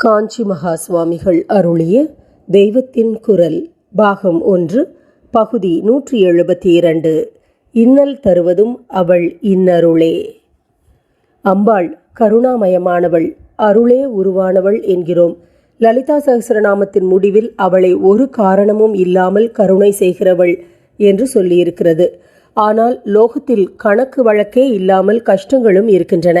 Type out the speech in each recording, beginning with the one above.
காஞ்சி மகா சுவாமிகள் அருளிய தெய்வத்தின் குரல் பாகம் ஒன்று பகுதி நூற்றி எழுபத்தி இரண்டு இன்னல் தருவதும் அவள் இன்னருளே. அம்பாள் கருணாமயமானவள் அருளே உருவானவள் என்கிறோம். லலிதா சகசரநாமத்தின் முடிவில் அவளை ஒரு காரணமும் இல்லாமல் கருணை செய்கிறவள் என்று சொல்லியிருக்கிறது. ஆனால் லோகத்தில் கணக்கு வழக்கே இல்லாமல் கஷ்டங்களும் இருக்கின்றன.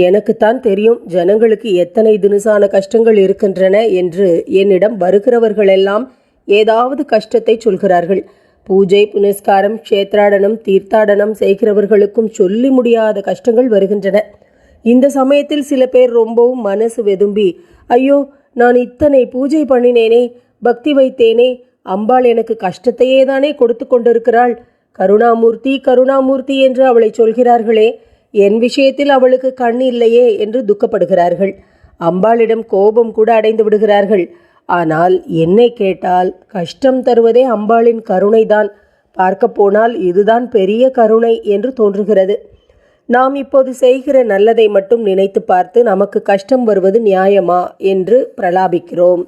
எனக்குத்தான் தெரியும் ஜனங்களுக்கு எத்தனை தினுசான கஷ்டங்கள் இருக்கின்றன என்று என்னிடம் வருகிறவர்களெல்லாம் ஏதாவது கஷ்டத்தை சொல்கிறார்கள். பூஜை புனஸ்காரம் க்ஷேத்ராடனம் தீர்த்தாடனம் செய்கிறவர்களுக்கும் சொல்லி முடியாத கஷ்டங்கள் வருகின்றன. இந்த சமயத்தில் சில பேர் ரொம்பவும் மனசு வெதும்பி ஐயோ நான் இத்தனை பூஜை பண்ணினேனே பக்தி வைத்தேனே அம்பாள் எனக்கு கஷ்டத்தையே தானே கொடுத்து கொண்டிருக்கிறாள். கருணாமூர்த்தி கருணாமூர்த்தி என்று அவளை சொல்கிறார்களே என் விஷயத்தில் அவளுக்கு கண் இல்லையே என்று துக்கப்படுகிறார்கள். அம்பாளிடம் கோபம் கூட அடைந்து விடுகிறார்கள். ஆனால் என்னை கேட்டால் கஷ்டம் தருவதே அம்பாளின் கருணைதான். பார்க்க போனால் இதுதான் பெரிய கருணை என்று தோன்றுகிறது. நாம் இப்போது செய்கிற நல்லதை மட்டும் நினைத்து பார்த்து நமக்கு கஷ்டம் வருவது நியாயமா என்று பிரலாபிக்கிறோம்.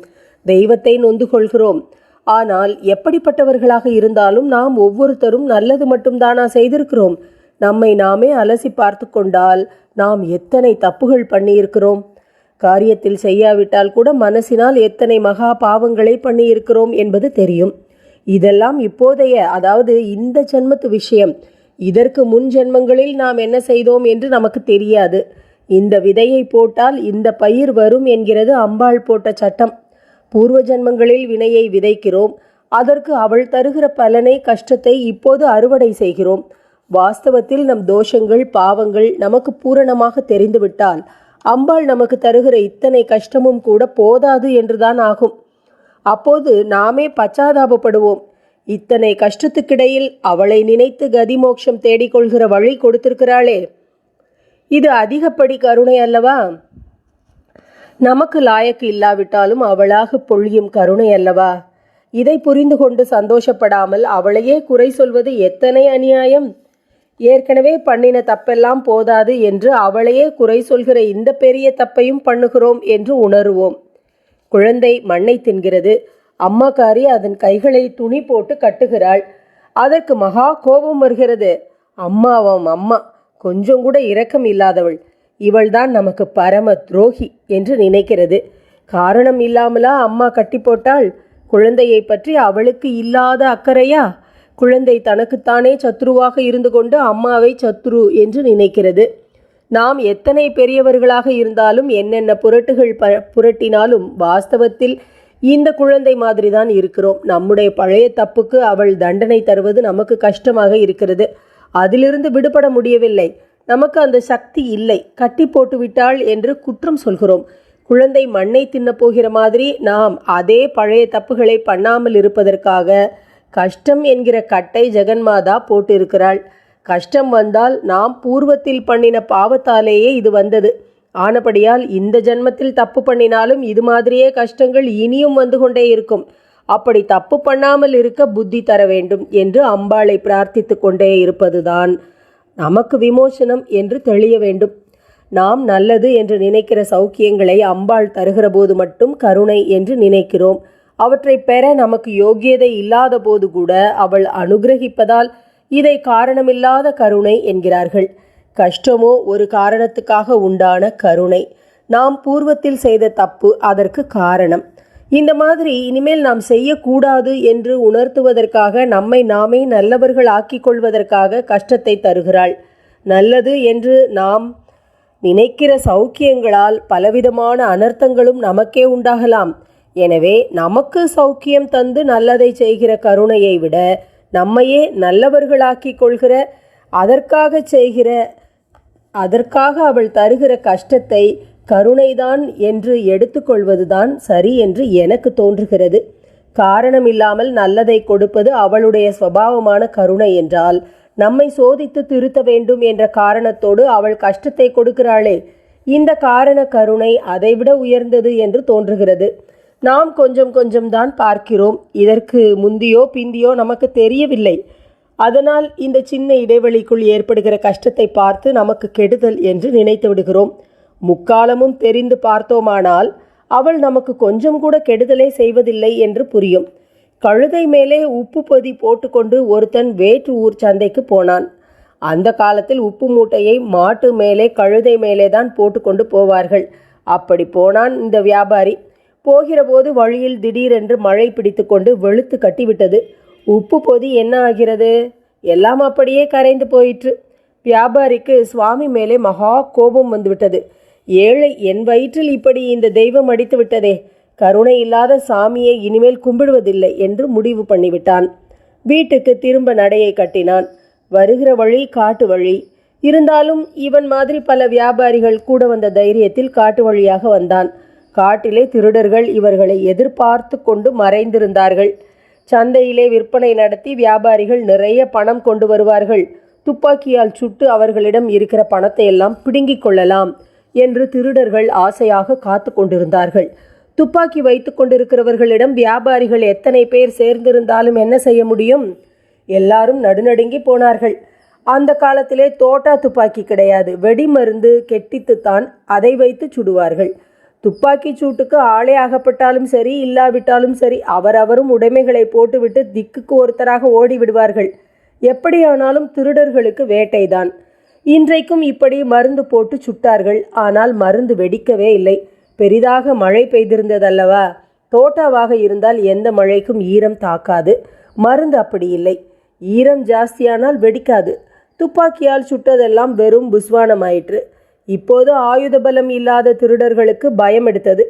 தெய்வத்தை நொந்து கொள்கிறோம். ஆனால் எப்படிப்பட்டவர்களாக இருந்தாலும் நாம் ஒவ்வொருத்தரும் நல்லது மட்டும்தானா செய்திருக்கிறோம்? நம்மை நாமே அலசி பார்த்து கொண்டால் நாம் எத்தனை தப்புகள் பண்ணியிருக்கிறோம்? காரியத்தில் செய்யாவிட்டால் கூட மனசினால் எத்தனை மகா பாவங்களை பண்ணியிருக்கிறோம் என்பது தெரியும். இதெல்லாம் இப்போதைய அதாவது இந்த ஜென்மத்து விஷயம். இதற்கு முன் ஜென்மங்களில் நாம் என்ன செய்தோம் என்று நமக்கு தெரியாது. இந்த விதையை போட்டால் இந்த பயிர் வரும் என்கிறது அம்பாள் போட்ட சட்டம். பூர்வ ஜென்மங்களில் வினையை விதைக்கிறோம். அதற்கு அவள் தருகிற பலனை கஷ்டத்தை இப்போது அறுவடை செய்கிறோம். வாஸ்தவத்தில் நம் தோஷங்கள் பாவங்கள் நமக்கு பூரணமாக தெரிந்துவிட்டால் அம்பாள் நமக்கு தருகிற இத்தனை கஷ்டமும் கூட போதாது என்றுதான் ஆகும். அப்போது நாமே பச்சாதாபப்படுவோம். இத்தனை கஷ்டத்துக்கிடையில் அவளை நினைத்து கதிமோக்ஷம் தேடிக்கொள்கிற வழி கொடுத்திருக்கிறாளே. இது அதிகப்படி கருணை அல்லவா? நமக்கு லாயக்கு இல்லாவிட்டாலும் அவளாக பொழியும் கருணை அல்லவா? இதை புரிந்து கொண்டு சந்தோஷப்படாமல் அவளையே குறை சொல்வது எத்தனை அநியாயம்? ஏற்கனவே பண்ணின தப்பெல்லாம் போதாது என்று அவளையே குறை சொல்கிற இந்த பெரிய தப்பையும் பண்ணுகிறோம் என்று உணருவோம். குழந்தை மண்ணை தின்கிறது. அம்மாக்காரி அதன் கைகளை துணி போட்டு கட்டுகிறாள். அதற்கு மகா கோபம் வருகிறது. அம்மாவாம் அம்மா கொஞ்சம் கூட இரக்கம் இல்லாதவள். இவள்தான் நமக்கு பரம துரோகி என்று நினைக்கிறது. காரணம் இல்லாமலா அம்மா கட்டி போட்டாள் குழந்தையை பற்றி அவளுக்கு இல்லாத அக்கறையா? குழந்தை தனக்குத்தானே சத்ருவாக இருந்து கொண்டு அம்மாவை சத்ரு என்று நினைக்கிறது. நாம் எத்தனை பெரியவர்களாக இருந்தாலும் என்னென்ன புரட்டுகள் ப புரட்டினாலும் வாஸ்தவத்தில் இந்த குழந்தை மாதிரி தான் இருக்கிறோம். நம்முடைய பழைய தப்புக்கு அவள் தண்டனை தருவது நமக்கு கஷ்டமாக இருக்கிறது. அதிலிருந்து விடுபட முடியவில்லை. நமக்கு அந்த சக்தி இல்லை. கட்டி போட்டுவிட்டாள் என்று குற்றம் சொல்கிறோம். குழந்தை மண்ணை தின்ன போகிற மாதிரி நாம் அதே பழைய தப்புகளை பண்ணாமல் இருப்பதற்காக கஷ்டம் என்கிற கட்டை ஜெகன்மாதா போட்டிருக்கிறாள். கஷ்டம் வந்தால் நாம் பூர்வத்தில் பண்ணின பாவத்தாலேயே இது வந்தது. ஆனபடியால் இந்த ஜென்மத்தில் தப்பு பண்ணினாலும் இது மாதிரியே கஷ்டங்கள் இனியும் வந்து கொண்டே இருக்கும். அப்படி தப்பு பண்ணாமல் இருக்க புத்தி தர வேண்டும் என்று அம்பாளை பிரார்த்தித்து கொண்டே இருப்பதுதான் நமக்கு விமோசனம் என்று தெளிய வேண்டும். நாம் நல்லது என்று நினைக்கிற சௌக்கியங்களை அம்பாள் தருகிற போது மட்டும் கருணை என்று நினைக்கிறோம். அவற்றை பெற நமக்கு யோகியதை இல்லாத போது கூட அவள் அனுகிரகிப்பதால் இதை காரணமில்லாத கருணை என்கிறார்கள். கஷ்டமோ ஒரு காரணத்துக்காக உண்டான கருணை. நாம் பூர்வத்தில் செய்த தப்பு அதற்கு காரணம். இந்த மாதிரி இனிமேல் நாம் செய்யக்கூடாது என்று உணர்த்துவதற்காக நம்மை நாமே நல்லவர்கள் ஆக்கிக் கொள்வதற்காக கஷ்டத்தை தருகிறாள். நல்லது என்று நாம் நினைக்கிற சௌக்கியங்களால் பலவிதமான அனர்த்தங்களும் நமக்கே உண்டாகலாம். எனவே நமக்கு சௌக்கியம் தந்து நல்லதை செய்கிற கருணையை விட நம்மையே நல்லவர்களாக்கி கொள்கிற அதற்காக செய்கிற அதற்காக அவள் தருகிற கஷ்டத்தை கருணைதான் என்று எடுத்துக்கொள்வதுதான் சரி என்று எனக்கு தோன்றுகிறது. காரணம் இல்லாமல் நல்லதை கொடுப்பது அவளுடைய சுவாவமான கருணை என்றால் நம்மை சோதித்து திருத்த வேண்டும் என்ற காரணத்தோடு அவள் கஷ்டத்தை கொடுக்கிறாளே. இந்த காரண கருணை அதைவிட உயர்ந்தது என்று தோன்றுகிறது. நாம் கொஞ்சம் கொஞ்சம் தான் பார்க்கிறோம். இதற்கு முந்தியோ பிந்தியோ நமக்கு தெரியவில்லை. அதனால் இந்த சின்ன இடைவெளிக்குள் ஏற்படுகிற கஷ்டத்தை பார்த்து நமக்கு கெடுதல் என்று நினைத்து விடுகிறோம். முக்காலமும் தெரிந்து பார்த்தோமானால் அவள் நமக்கு கொஞ்சம் கூட கெடுதலே செய்வதில்லை என்று புரியும். கழுதை மேலே உப்பு பொதி போட்டுக்கொண்டு ஒருத்தன் வேற்று ஊர் சந்தைக்கு போனான். அந்த காலத்தில் உப்பு மூட்டையை மாட்டு மேலே கழுதை மேலே தான் போட்டுக்கொண்டு போவார்கள். அப்படி போனான் இந்த வியாபாரி. போகிறபோது வழியில் திடீரென்று மழை பிடித்துக்கொண்டு வெளுத்து கட்டிவிட்டது. உப்பு பொதி என்ன ஆகிறது? எல்லாம் அப்படியே கரைந்து போயிற்று. வியாபாரிக்கு சுவாமி மேலே மகா கோபம் வந்துவிட்டது. ஏழை என் வயிற்றில் இப்படி இந்த தெய்வம் அடித்து விட்டதே. கருணை இல்லாத சாமியை இனிமேல் கும்பிடுவதில்லை என்று முடிவு பண்ணிவிட்டான். வீட்டுக்கு திரும்ப நடையை கட்டினான். வருகிற வழி காட்டு வழி. இருந்தாலும் இவன் மாதிரி பல வியாபாரிகள் கூட வந்த தைரியத்தில் காட்டு வழியாக வந்தான். காட்டிலே திருடர்கள் இவர்களை எதிர்பார்த்து கொண்டு மறைந்திருந்தார்கள். சந்தையிலே விற்பனை நடத்தி வியாபாரிகள் நிறைய பணம் கொண்டு வருவார்கள். துப்பாக்கியால் சுட்டு அவர்களிடம் இருக்கிற பணத்தை எல்லாம் பிடுங்கிக் கொள்ளலாம் என்று திருடர்கள் ஆசையாக காத்து கொண்டிருந்தார்கள். துப்பாக்கி வைத்து கொண்டிருக்கிறவர்களிடம் வியாபாரிகள் எத்தனை பேர் சேர்ந்திருந்தாலும் என்ன செய்ய முடியும்? எல்லாரும் நடுநடுங்கி போனார்கள். அந்த காலத்திலே தோட்டா துப்பாக்கி கிடையாது. வெடிமருந்து கெட்டித்துத்தான் அதை வைத்து சுடுவார்கள். துப்பாக்கி சூட்டுக்கு ஆளே ஆகப்பட்டாலும் சரி இல்லாவிட்டாலும் சரி அவரவரும் உடைமைகளை போட்டுவிட்டு திக்குக்கு ஒருத்தராக ஓடி விடுவார்கள். எப்படியானாலும் திருடர்களுக்கு வேட்டைதான். இன்றைக்கும் இப்படி மருந்து போட்டு சுட்டார்கள். ஆனால் மருந்து வெடிக்கவே இல்லை. பெரிதாக மழை பெய்திருந்ததல்லவா? தோட்டாவாக இருந்தால் எந்த மழைக்கும் ஈரம் தாக்காது. மருந்து அப்படி இல்லை. ஈரம் ஜாஸ்தியானால் வெடிக்காது. துப்பாக்கியால் சுட்டதெல்லாம் வெறும் புஸ்வானமாயிற்று. இப்போது ஆயுத பலம் இல்லாத திருடர்களுக்கு பயம் எடுத்தது.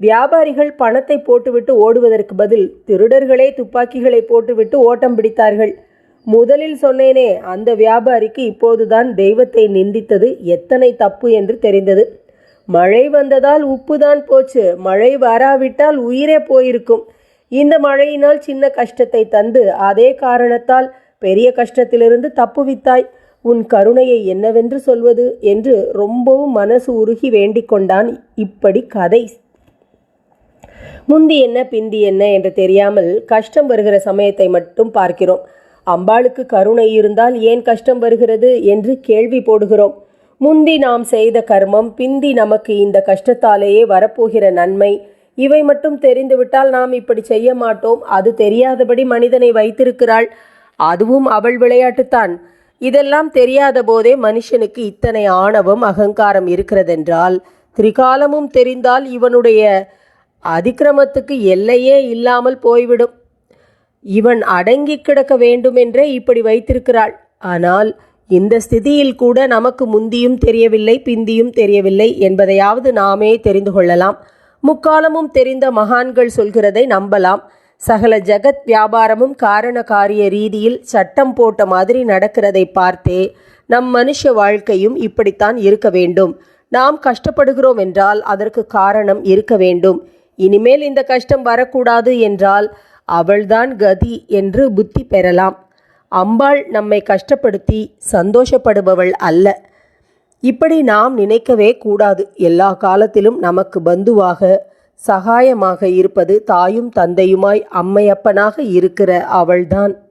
வியாபாரிகள் பணத்தை போட்டுவிட்டு ஓடுவதற்கு பதில் திருடர்களே துப்பாக்கிகளை போட்டுவிட்டு ஓட்டம் பிடித்தார்கள். முதலில் சொன்னேனே அந்த வியாபாரிக்கு இப்போதுதான் தெய்வத்தை நிந்தித்தது எத்தனை தப்பு என்று தெரிந்தது. மழை வந்ததால் உப்புதான் போச்சு மழை வராவிட்டால் உயிரே போயிருக்கும். இந்த மழையினால் சின்ன கஷ்டத்தை தந்து அதே காரணத்தால் பெரிய கஷ்டத்திலிருந்து தப்புவித்தாய். உன் கருணையை என்னவென்று சொல்வது என்று ரொம்பவும் மனசு உருகி வேண்டிக் கொண்டான் இப்படி கதை. முந்தி என்ன பிந்தி என்ன என்று தெரியாமல் கஷ்டம் வருகிற சமயத்தை மட்டும் பார்க்கிறோம். அம்பாளுக்கு கருணை இருந்தால் ஏன் கஷ்டம் வருகிறது என்று கேள்வி போடுகிறோம். முந்தி நாம் செய்த கர்மம் பிந்தி நமக்கு இந்த கஷ்டத்தாலேயே வரப்போகிற நன்மை. இவை மட்டும் தெரிந்துவிட்டால் நாம் இப்படி செய்ய மாட்டோம். அது தெரியாதபடி மனிதனை வைத்திருக்கிறாள். அதுவும் அவள் விளையாட்டுத்தான். இதெல்லாம் தெரியாத போதே மனுஷனுக்கு இத்தனை ஆணவம் அகங்காரம் இருக்கிறதென்றால் திரிகாலமும் தெரிந்தால் இவனுடைய அதிக்கிரமத்துக்கு எல்லையே இல்லாமல் போய்விடும். இவன் அடங்கி கிடக்க வேண்டுமென்றே இப்படி வைத்திருக்கிறாள். ஆனால் இந்த ஸ்திதியில் கூட நமக்கு முந்தியும் தெரியவில்லை பிந்தியும் தெரியவில்லை என்பதையாவது நாமே தெரிந்து கொள்ளலாம். முக்காலமும் தெரிந்த மகான்கள் சொல்கிறதை நம்பலாம். சகல ஜகத் வியாபாரமும் காரண காரிய ரீதியில் சட்டம் போட்ட மாதிரி நடக்கிறதை பார்த்தே நம் மனுஷ வாழ்க்கையும் இப்படித்தான் இருக்க வேண்டும். நாம் கஷ்டப்படுகிறோம் என்றால் அதற்கு காரணம் இருக்க வேண்டும். இனிமேல் இந்த கஷ்டம் வரக்கூடாது என்றால் அவள்தான் கதி என்று புத்தி பெறலாம். அம்பாள் நம்மை கஷ்டப்படுத்தி சந்தோஷப்படுபவள் அல்ல. இப்படி நாம் நினைக்கவே கூடாது. எல்லா காலத்திலும் நமக்கு பந்துவாக சகாயமாக இருப்பது தாயும் தந்தையுமாய் அம்மையப்பனாக இருக்கிற அவள்தான்.